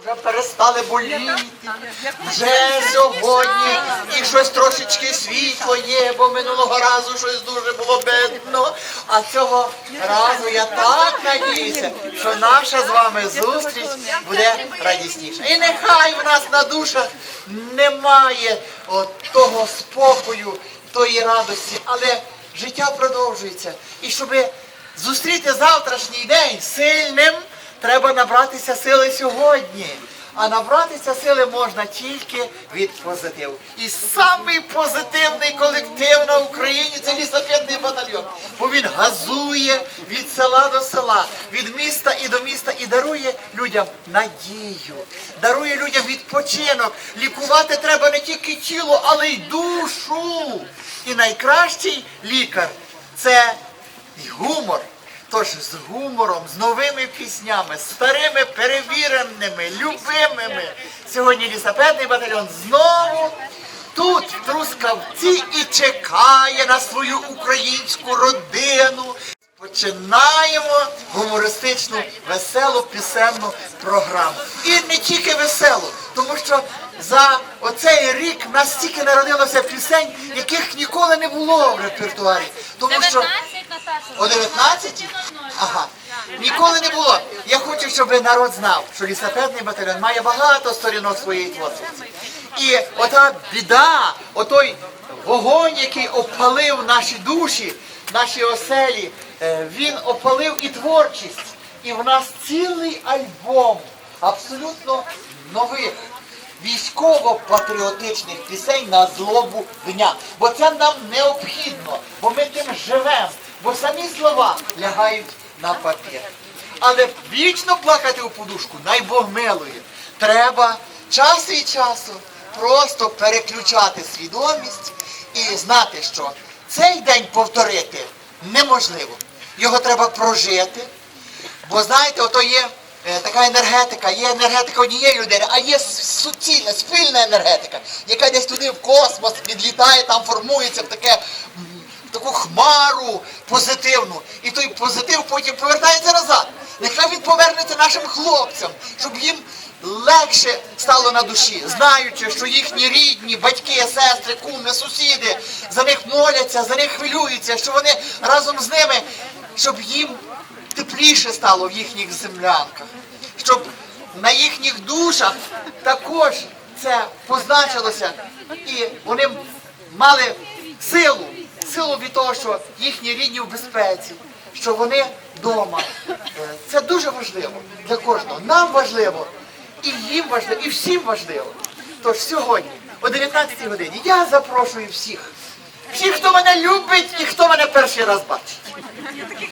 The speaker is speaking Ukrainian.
Вже перестали боліти. Вже сьогодні і щось трошечки світло є, бо минулого разу щось дуже було бедно. А цього разу я так надіюся, що наша з вами зустріч буде радісніша. І нехай в нас на душах немає от того спокою, тої радості, але життя продовжується. І щоб зустріти завтрашній день сильним, треба набратися сили сьогодні. А набратися сили можна тільки від позитиву. І самий позитивний колектив на Україні це лісопедний батальйон. Бо він газує від села до села, від міста і до міста і дарує людям надію, дарує людям відпочинок. Лікувати треба не тільки тіло, але й душу. І найкращий лікар це гумор. Тож з гумором, з новими піснями, старими, перевіреними, любимими. Сьогодні лісопедний батальйон знову тут, в Трускавці, і чекає на свою українську родину. Починаємо гумористичну, веселу пісенну програму. І не тільки веселу, тому що за оцей рік нас стільки народилося пісень, яких ніколи не було в репертуарі. Тому що 19, Наташа. О 19? Ага. Ніколи не було. Я хочу, щоб народ знав, що лісопедний батальйон має багато сторінок своєї творчості. І ота біда, отой вогонь, який опалив наші душі, наші оселі, е, він опалив і творчість. І в нас цілий альбом абсолютно нових військово-патріотичних пісень на злобу дня. Бо це нам необхідно, бо ми тим живемо, бо самі слова лягають на папір. Але вічно плакати у подушку, най Бог милує. Треба час від часу просто переключати свідомість і знати, що цей день повторити неможливо. Його треба прожити. Бо знаєте, ото є е, така енергетика, є енергетика однієї людини, а є суцільна, спільна енергетика, яка десь туди в космос відлітає, там формується в таке. Таку хмару позитивну, і той позитив потім повертається назад. Нехай він повернеться нашим хлопцям, щоб їм легше стало на душі, знаючи, що їхні рідні, батьки, сестри, куми, сусіди за них моляться, за них хвилюються, що вони разом з ними, щоб їм тепліше стало в їхніх землянках, щоб на їхніх душах також це позначилося, і вони мали силу, силу від того, що їхні рідні в безпеці, що вони вдома. Е, Це дуже важливо для кожного. Нам важливо, і їм важливо, і всім важливо. Тож сьогодні, о 19 годині, я запрошую всіх, всіх, хто мене любить і хто мене перший раз бачить.